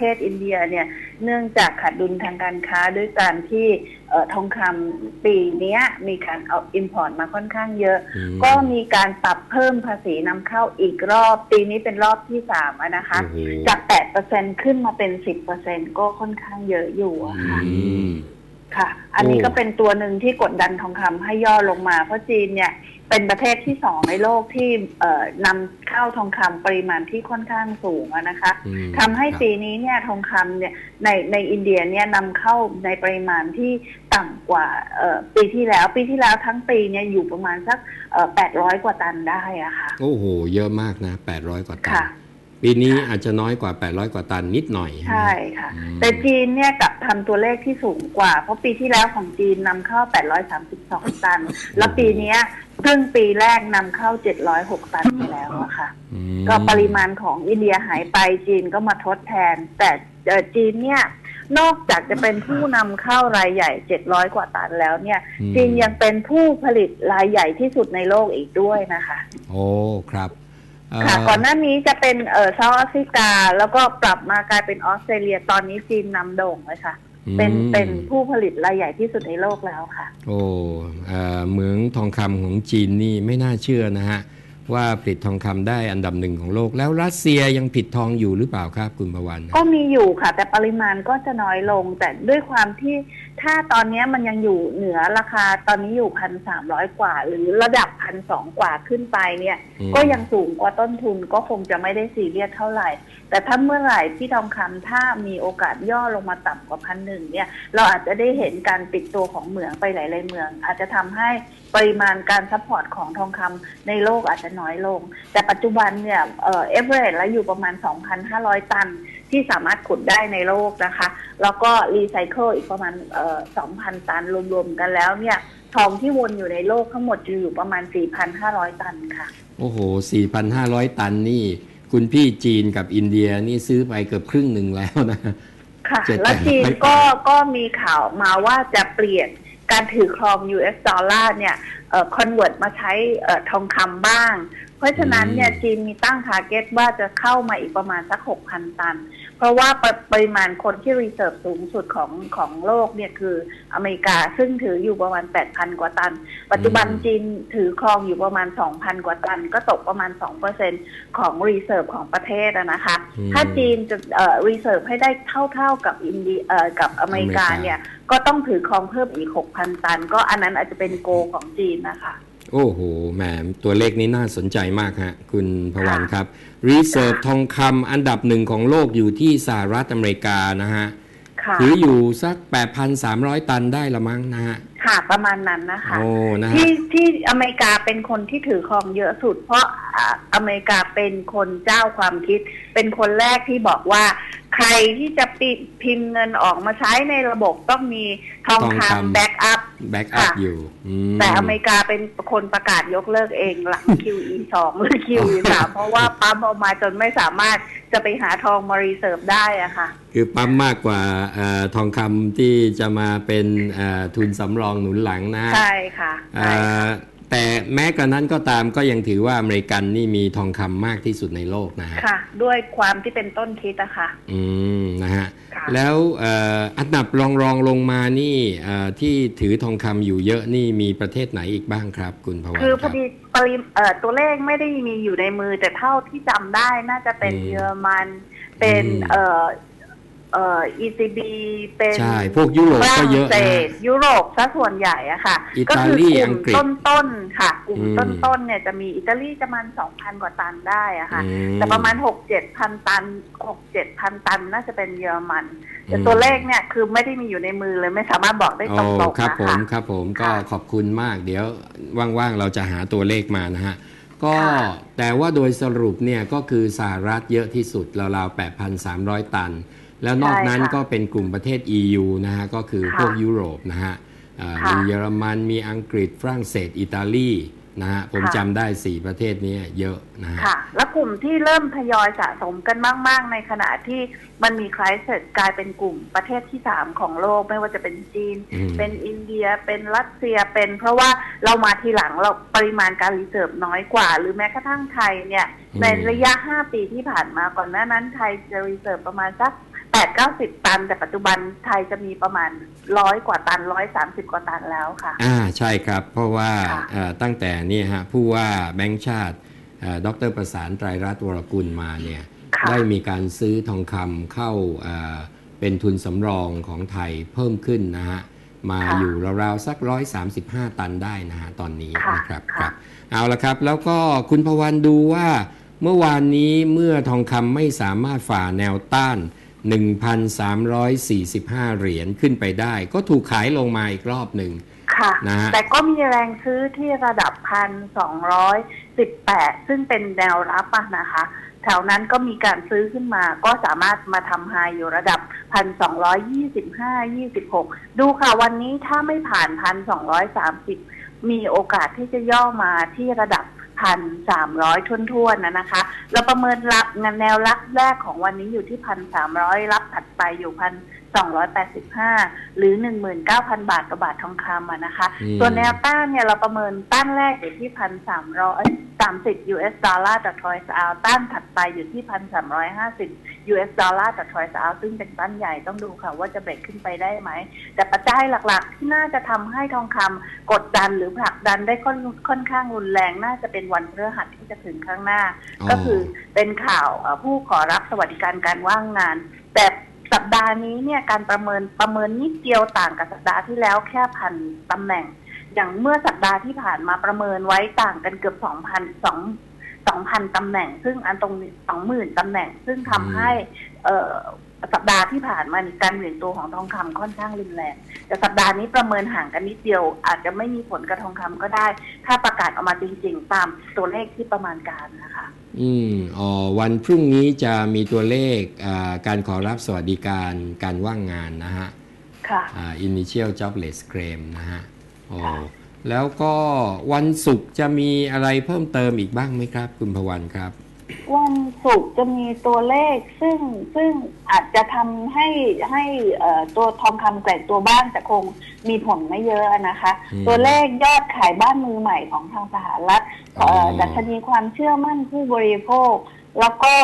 เทศอินเดียเนี่ยเนื่องจากขาดดุลทางการค้าด้วยการที่เอ่อทองคำปีเนี้ยมีการเอาอิมพอร์ตมาค่อนข้างเยอะอืมก็มีการปรับเพิ่มภาษีนำเข้าอีกรอบ ปีนี้เป็นรอบที่สามอะนะคะโอ้โหจาก8%ขึ้นมาเป็น10%ก็ค่อนข้างเยอะอยู่อะค่ะอืมค่ะ อันนี้โอ้ก็เป็นตัวหนึ่งที่กดดันทองคำให้ย่อลงมา เพราะจีนเนี่ย เป็นประเทศที่สองในโลกที่เอ่อนำเข้าทองคำปริมาณที่ค่อนข้างสูงอะนะคะอืมทำให้ครับปีนี้เนี่ยทองคำเนี่ยในในอินเดียเนี่ยนำเข้าในปริมาณที่ต่ำกว่าเอ่อปีที่แล้ว ปีที่แล้วทั้งปีเนี่ยอยู่ประมาณสักแปดร้อยกว่าตันได้อะค่ะ โอ้โห เยอะมากนะ 800 กว่าตัน ค่ะ ปีนี้อาจจะน้อยกว่า 800 กว่าตันนิดหน่อยใช่ค่ะอืมแต่จีนเนี่ยกลับทำตัวเลขที่สูงกว่า เพราะปีที่แล้วของจีนนำเข้า 832 ตัน แล้วปีเนี้ย ครึ่งปีแรกนำเข้า 706 ตันไปแล้วอะค่ะ อืมก็ปริมาณของอินเดียหายไปจีนก็มาทดแทน แต่เอ่อจีนเนี่ย นอกจากจะเป็นผู้นำเข้ารายใหญ่ 700 กว่าตันแล้วเนี่ย อืมจีนยังเป็นผู้ผลิตรายใหญ่ที่สุดในโลกอีกด้วยนะคะ โอ้ครับเค่ะ ก่อนหน้านี้จะเป็นเออเซาท์แอฟริกา แล้วก็ปรับมากลายเป็นออสเตรเลียตอนนี้จีนนำโด่งเลยค่ะ เป็นอืมเป็นผู้ผลิตรายใหญ่ที่สุดในโลกแล้วค่ะ โอ้เอ่อเหมืองทองคำของจีนนี่ไม่น่าเชื่อนะฮะ ว่าผลิตทองคำได้อันดับหนึ่งของโลก แล้วรัสเซียยังผลิตทองอยู่หรือเปล่าครับคุณประวัน ก็มีอยู่ค่ะ แต่ปริมาณก็จะน้อยลง แต่ด้วยความที่ถ้าตอนนี้มันยังอยู่เหนือราคาตอนนี้อยู่พันสามร้อยกว่า หรือระดับพันสองกว่าขึ้นไปเนี่ยอืมก็ยังสูงกว่าต้นทุนก็คงจะไม่ได้ซีเรียสเท่าไหร่ แต่ถ้าเมื่อไหร่ที่ทองคำถ้ามีโอกาสย่อลงมาต่ำกว่าพันหนึ่งเนี่ย เราอาจจะได้เห็นการปิดตัวของเหมืองไปหลายๆเมือง อาจจะทำให้ปริมาณการซัพพอร์ตของทองคำในโลกอาจจะน้อยลง แต่ปัจจุบันเนี่ยเอ่อเอเวอเรสแล้วอยู่ประมาณ 2,500 ตันที่สามารถขุดได้ในโลกนะคะ แล้วก็รีไซเคิลอีกประมาณเอ่อ2,000 ตันรวมๆกันแล้วเนี่ยทองที่วนอยู่ในโลกทั้งหมดจะอยู่ประมาณ 4,500 ตันค่ะ โอ้โห 4,500 ตันนี่ คุณพี่จีนกับอินเดียนี่ซื้อไปเกือบครึ่งหนึ่งแล้วนะค่ะเจ็ดแล้วจีนแปดก็ก็มีข่าวมาว่าจะเปลี่ยนการถือครอง US ดอลลาร์เนี่ยเอ่อคอนเวิร์ตมาใช้เอ่อทองคำบ้าง เพราะฉะนั้นเนี่ยจีนมีตั้งทาร์เก็ตว่าจะเข้ามาอีกประมาณสัก 6,000 ตัน เพราะว่าปริปริมาณคนที่รีเซิร์ฟสูงสุดของของโลกเนี่ยคืออเมริกาซึ่งถืออยู่ประมาณ 8,000 กว่าตัน ปัจจุบันอืมจีนถือครองอยู่ประมาณ 2,000 กว่าตัน ก็ตกประมาณ 2%ของรีเซิร์ฟของประเทศอะนะคะอืมถ้าจีนจะเอ่อรีเซิร์ฟให้ได้เท่าๆกับอินเดียเอ่อกับอเมริกาอเมริกาเนี่ยก็ต้องถือครองเพิ่มอีก 6,000 ตัน ก็อันนั้นอาจจะเป็นโกของจีนนะคะ โอ้โห แหม ตัวเลขนี้น่าสนใจมากฮะ คุณพวันครับ รีเซิร์ฟทองคำอันดับหนึ่งของโลกอยู่ที่สหรัฐอเมริกานะฮะค่ะถืออยู่สัก 8,300 ตันได้ละมั้งนะฮะ ค่ะ ประมาณนั้นนะคะโอ้นะฮะที่ที่อเมริกาเป็นคนที่ถือครองเยอะสุด เพราะอ่าอเมริกาเป็นคนเจ้าความคิด เป็นคนแรกที่บอกว่าใค รที่จะปิพิมพ์เงินออกมาใช้ในระบบต้องมีทองทองคำคำ แบ็กอัพ แบ็กอัพค่ะ อยู่อืม แต่อเมริกาเป็นคนประกาศยกเลิกเองหลัง QE สองหรือ QE สามเพราะว่าปั๊มออกมาจนไม่สามารถจะไปหาทองมารีเซิร์ฟได้อะค่ะ คือปั๊มมากกว่าเออทองคำที่จะมาเป็นเอ่อทุนสำรองหนุนหลังนะฮะใช่ค่ะเอ่ใช่ค่ะ อ แต่แม้กระนั้นก็ตามก็ยังถือว่าอเมริกันนี่มีทองคำมากที่สุดในโลกนะฮะค่ะ ด้วยความที่เป็นต้นคิดอะค่ะ อืมนะฮะค่ะแล้วเอ่ออันดับรองรองๆลงมานี่เอ่อที่ถือทองคำอยู่เยอะนี่มีประเทศไหนอีกบ้างครับ คุณพวันคือพครัอบดีปริมเอ่อตัวเลขไม่ได้มีอยู่ในมือแต่เท่าที่จำได้น่าจะเป็นอืมเยอรมันเป็นอืมเอ่อ เอ่อ ECB เป็นใช่ พวกยุโรปฝก็รั่งเยอะเศนะ สยุโรปซะส่วนใหญ่อะค่ะ อิก็ตาคืลีกลุ่อัมงกฤษต้นๆค่ะ กลุ่มอืม ต้นๆเนี่ยจะมีอิตาลีจะประมาณสองพันกว่าตันได้อะค่ะ อื แต่ประมาณหกเจ็ดพันตันหกเจ็ดพันตันน่าจะเป็นเยอรมัน แต่อืมตัวเลขเนี่ยคือไม่ได้มีอยู่ในมือเลยไม่สามารถบอกได้ตรโอ้งๆครับนะผมคะ ครับผมก็ค่ะขอบคุณมาก เดี๋ยวว่างๆเราจะหาตัวเลขมานะฮะก็ค่ะ แต่ว่าโดยสรุปเนี่ยก็คือสหรัฐเยอะที่สุดราวๆ8,300 ตัน แล้วนอกนั้นก็เป็นกลุ่มประเทศ EU นะฮะก็คือพวกยุโรปนะฮะอ่ามีเยอรมันมีอังกฤษฝรั่งเศส อิตาลีนะฮะผมจำได้4ประเทศนี้เยอะนะฮะค่ะ แล้วกลุ่มที่เริ่มทยอยสะสมกันมาก ๆ ในขณะที่มันมีคลายเสร็จกลายเป็นกลุ่มประเทศที่สามของโลก ไม่ว่าจะเป็นจีนอืมเป็นอินเดียเป็นรัสเซียเป็น เพราะว่าเรามาทีหลังเราปริมาณการรีเซิร์ฟน้อยกว่า หรือแม้กระทั่งไทยเนี่ย ในระยะ5ปีที่ผ่านมาก่อนหน้านั้นไทยจะรีเซิร์ฟประมาณสัก ดเก้าสิบตัน แต่ปัจจุบันไทยจะมีประมาณร้อยกว่าตันร้อยสามสิบกว่าตันแล้วค่ะ อ่าใช่ครับ เพราะว่าค่ะเอ่อตั้งแต่นี่ฮะผู้ว่าแบงค์ชาติเอ่อดรประสานไตรรัตน์วรกุลมาเนี่ยค่ะได้มีการซื้อทองคำเข้าเอ่อเป็นทุนสำรองของไทยเพิ่มขึ้นนะฮะมาค่ะอยู่ราวๆสัก135ตันได้นะฮะตอนนี้ค่ะนะครับคค่ะรับเอาละครับ แล้วก็คุณพวันดูว่าเมื่อวานนี้เมื่อทองคำไม่สามารถฝ่าแนวต้าน 1,345 เหรียญขึ้นไปได้ ก็ถูกขายลงมาอีกรอบหนึ่งค่ะนะฮะแต่ก็มีแรงซื้อที่ระดับพันสองร้อยสิบแปดซึ่งเป็นแนวรับอะนะคะ แถวนั้นก็มีการซื้อขึ้นมา ก็สามารถมาทำไฮอยู่ระดับพันสองร้อยยี่สิบห้ายี่สิบหกดูค่ะวันนี้ถ้าไม่ผ่านพันสองร้อยสามสิบมีโอกาสที่จะย่อมาที่ระดับ พันสามร้อยทุ่นๆนะนะคะ เราประเมินรับแนวรับแรกของวันนี้อยู่ที่พันสามร้อยรับถัดไปอยู่พัน สองร้อยแปดสิบห้าหรือหนึ่งหมื่นเก้าพันบาทต่อบาททองคำอะนะคะอืมส่วนแนวต้านเนี่ยเราประเมินต้านแรกอยู่ที่พันสามร้อยสามสิบ US ดอลลาร์ต่อทรอยส์เอาต้านถัดไปอยู่ที่พันสามร้อยห้าสิบ US ดอลลาร์ต่อทรอยส์เอาซึ่งเป็นต้านใหญ่ต้องดูค่ะว่าจะเบรกขึ้นไปได้ไหม แต่ปัจจัยหลักๆ ที่น่าจะทำให้ทองคำกดดันหรือผลักดันได้ค่อนค่อนข้างรุนแรงน่าจะเป็นวันพฤหัสที่จะถึงข้างหน้า ก็คือเป็นข่าวเอ่อผู้ขอรับสวัสดิการการว่างงานแต่ สัปดาห์นี้เนี่ยการประเมินประเมินนิดเดียวต่างกับสัปดาห์ที่แล้วแค่พันตำแหน่ง อย่างเมื่อสัปดาห์ที่ผ่านมาประเมินไว้ต่างกันเกือบสองพันสองสองพันตำแหน่ง ซึ่งอันตรงสองหมื่นตำแหน่ง ซึ่งทำให้เอ่อ สัปดาห์ที่ผ่านมานี่การเหวี่ยงตัวของทองคำค่อนข้างรุนแรงแต่สัปดาห์นี้ประเมินห่างกันนิดเดียว อาจจะไม่มีผลกับทองคำก็ได้ ถ้าประกาศออกมาจริง ๆ ตามตัวเลขที่ประมาณการนะคะ อืมอ๋อวันพรุ่งนี้จะมีตัวเลขอ่าการขอรับสวัสดิการการว่างงานนะฮะ ค่ะอ่า initial jobless claim นะฮะอ๋อค่ะแล้วก็วันศุกร์จะมีอะไรเพิ่มเติมอีกบ้างไหมครับ คุณพวันครับ วันศุกร์จะมีตัวเลขซึ่งซึ่งอาจจะทำให้ให้เอ่อตัวทองคำแกว่งตัวบ้างแต่คงมีผลไม่เยอะนะคะ อืมตัวเลขยอดขายบ้านมือใหม่ของทางสหรัฐเอ่ออ๋อดัชนีความเชื่อมั่นผู้บริโภค แล้วก็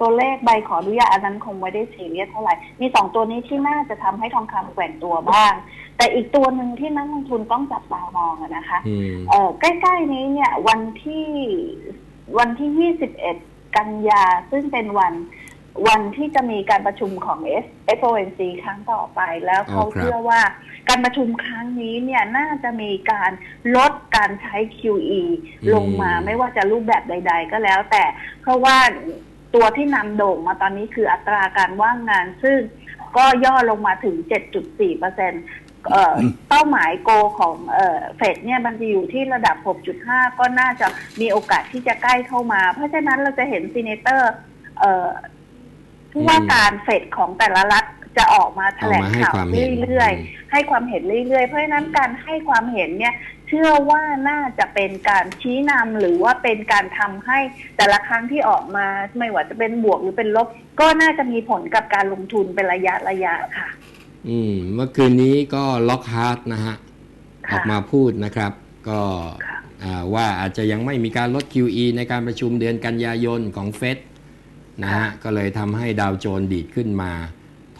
ตัวเลขใบขออนุญาตอันนั้นคงไม่ได้ซีเรียสเท่าไหร่ มีสองตัวนี้ที่น่าจะทำให้ทองคำแกว่งตัวบ้าง แต่อีกตัวหนึ่งที่นักลงทุนต้องจับตามองอะนะคะ อืม เออใกล้ ๆ นี้เนี่ยวันที่ วันที่ 21 กันยาซึ่งเป็นวันวันที่จะมีการประชุมของ S FOMC ครั้งต่อไปแล้วเขาอ๋อครับเชื่อว่าการประชุมครั้งนี้เนี่ยน่าจะมีการลดการใช้ QE ลงมาไม่ว่าจะรูปแบบใด ๆ ก็แล้วแต่ เพราะว่าตัวที่นำโด่งมาตอนนี้คืออัตราการว่างงานซึ่งก็ย่อลงมาถึง 7.4เปอร์ เซ็นเอ่อเป้าหมายโกของเอ่อเฟดเนี่ยมันจะอยู่ที่ระดับ 6.5 ก็น่าจะมีโอกาสที่จะใกล้เข้ามา เพราะฉะนั้นเราจะเห็นซีเนเตอร์เอ่อผู้ว่าการเฟดของแต่ละรัฐจะออกมาแถลงออกมาให้ข่าวความเห็นเรื่อยๆ ให้ความเห็นเรื่อยๆ เพราะฉะนั้นการให้ความเห็นเนี่ยเชื่อว่าน่าจะเป็นการชี้นำหรือว่าเป็นการทำให้แต่ละครั้งที่ออกมาไม่ว่าจะเป็นบวกหรือเป็นลบ ก็น่าจะมีผลกับการลงทุนเป็นระยะระยะค่ะ อืมเมื่อคืนนี้ก็ล็อกฮาร์ดนะฮะ ออกมาพูดนะครับ ก็ว่าอาจจะยังไม่มีการลด QE ในการประชุมเดือนกันยายนของเฟดนะฮะ ก็เลยทำให้ดาวโจนดีดขึ้นมา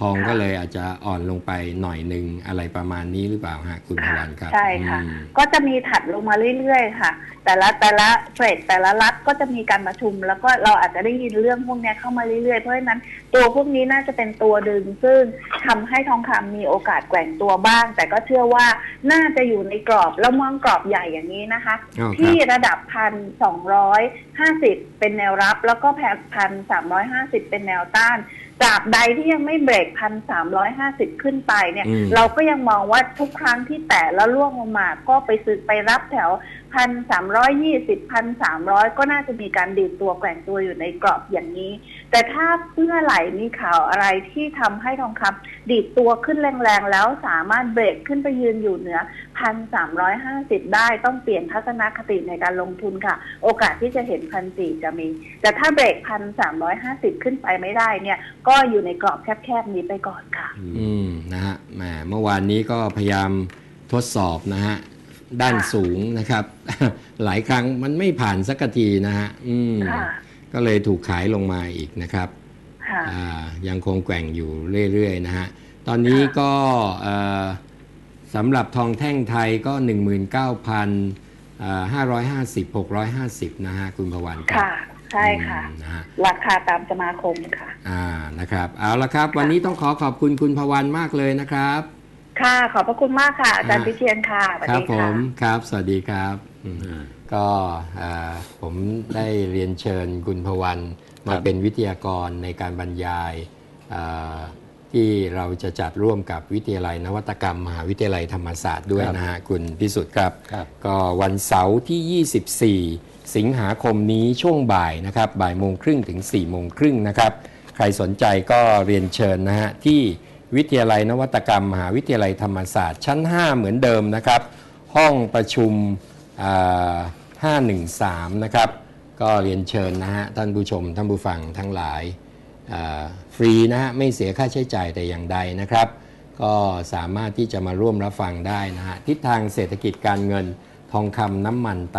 ทองค่ะก็เลยอาจจะอ่อนลงไปหน่อยหนึ่งอะไรประมาณนี้หรือเปล่าฮะคุณพวันครับใช่ค่ะอืมก็จะมีถัดลงมาเรื่อยๆค่ะ แต่ละแต่ละเฟดแต่ละรัฐก็จะมีการประชุม แล้วก็เราอาจจะได้ยินเรื่องพวกเนี้ยเข้ามาเรื่อยๆ เพราะฉะนั้นตัวพวกนี้น่าจะเป็นตัวดึง ซึ่งทำให้ทองคำมีโอกาสแกว่งตัวบ้าง แต่ก็เชื่อว่าน่าจะอยู่ในกรอบแล้วมองกรอบใหญ่อย่างนี้นะคะอ้าวครับที่ระดับพันสองร้อยห้าสิบเป็นแนวรับ แล้วก็แพันสามร้อยห้าสิบเป็นแนวต้าน ตราบใดที่ยังไม่เบรกพันสามร้อยห้าสิบขึ้นไปเนี่ย อืม เราก็ยังมองว่าทุกครั้งที่แตะแล้วล่วงลงมา ก็ไปซื้อไปรับแถว พันสามร้อยยี่สิบพันสามร้อยก็น่าจะมีการดีดตัวแกว่งตัวอยู่ในกรอบอย่างนี้ แต่ถ้าเมื่อไหร่มีข่าวอะไรที่ทำให้ทองคำดีดตัวขึ้นแรงๆ แล้วสามารถเบรกขึ้นไปยืนอยู่เหนือพันสามร้อยห้าสิบได้ต้องเปลี่ยนทัศนคติในการลงทุนค่ะ โอกาสที่จะเห็นพันสี่จะมี แต่ถ้าเบรกพันสามร้อยห้าสิบขึ้นไปไม่ได้เนี่ย ก็อยู่ในกรอบแคบๆนี้ไปก่อนค่ะ อืมนะฮะแหมเมื่อวานนี้ก็พยายามทดสอบนะฮะ ด้านค่ะสูงนะครับ หลายครั้งมันไม่ผ่านสักทีนะฮะอืมค่ะก็เลยถูกขายลงมาอีกนะครับค่ะอ่ายังคงแกว่งอยู่เรื่อยๆนะฮะ ตอนนี้ค่ะก็เอ่อสำหรับทองแท่งไทยก็ 19,550 650 นะฮะ คุณพวันครับค่ะ ใช่ค่ะอืมนะฮะราคาตามสมาคมค่ะ อ่านะครับ เอาละครับ วันนี้ต้องขอขอบคุณคุณพวันมากเลยนะครับ ค่ะ ขอบพระคุณมากค่ะ อาจารย์อ่าพิเชียนค่ะสวัสครับดีผค่ะ มครับ สวัสดีครับอืมอ่าก็เอ่อผมได้เรียนเชิญคุณพวันมาครับ เป็นวิทยากรในการบรรยายเอ่อที่เราจะจัดร่วมกับวิทยาลัยนวัตกรรมมหาวิทยาลัยธรรมศาสตร์ด้วยนะฮะคุณพิสุทธิ์ครับ ครับ ก็วันเสาร์ที่ 24 สิงหาคมนี้ช่วงบ่ายนะครับบ่ายโมงครึ่งถึง4โมงครึ่งนะครับ ใครสนใจก็เรียนเชิญนะฮะที่ วิทยาลัยนวัตกรรม มหาวิทยาลัยธรรมศาสตร์ ชั้น 5 เหมือนเดิมนะครับ ห้องประชุม 513 นะครับ ก็เรียนเชิญนะฮะท่านผู้ชม ท่านผู้ฟังทั้งหลายฟรีนะฮะไม่เสียค่าใช้จ่ายแต่อย่างใดนะครับ ก็สามารถที่จะมาร่วมรับฟังได้นะฮะทิศทางเศรษฐกิจการเงินทองคำน้ำมันต